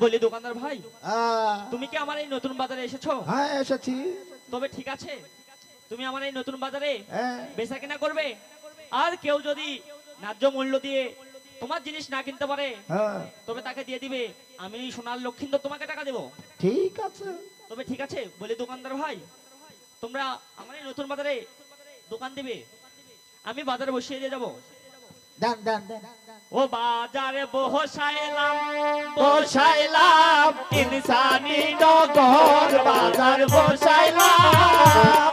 বেলা দোকানদার ভাই তুমি কি আমার এই নতুন বাজারে এসেছ? হ্যাঁ এসেছি। তবে ঠিক আছে তুমি আমার এই নতুন বাজারে হ্যাঁ। বেচা কিনা করবে। আর কেউ যদি ন্যায্য মূল্য দিয়ে তোমার জিনিস না কিনতে পারে হ্যাঁ। তবে তাকে দিয়ে দিবে। আমি সোনার লক্ষিন্দর তোমাকে টাকা দেবো। ঠিক আছে। তবে ঠিক আছে বলি দোকানদার ভাই তোমরা আমার নতুন বাজারে দোকান দিবে। আমি বাজারে বসিয়ে দিয়ে যাব। দেন ও বাজারে বসাইলাম বসাইলাম ইনসানি নগর বাজার বসাইলাম।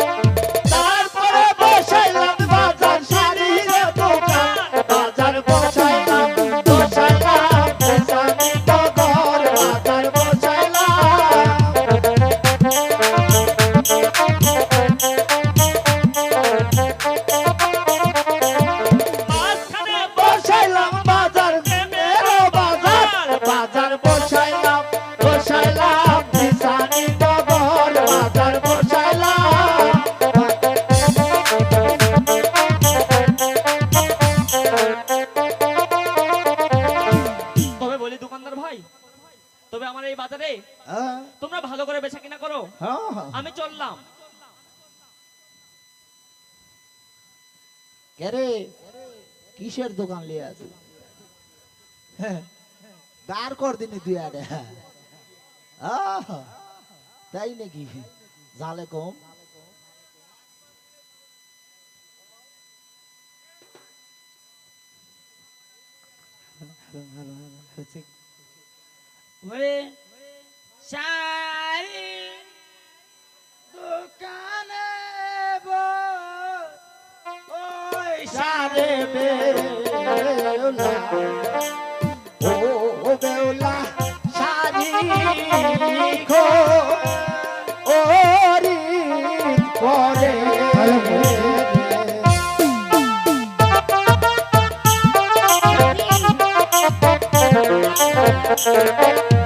তবে বলি দোকানদার ভাই তবে আমার এই বাজারে হ্যাঁ। তোমরা ভালো করে বেচা কিনা করো। হ্যাঁ হ্যাঁ। আমি চললাম। কিসের দোকান লিয়ে আছে? দাঁড় কর দিনি আরে আহ, তাই নাকি? জালে কম? ওরে শাড়ি দোকানে ওই সারে বেউলা। ও বেউলা শাড়ি খো ওরি করে শাড়ি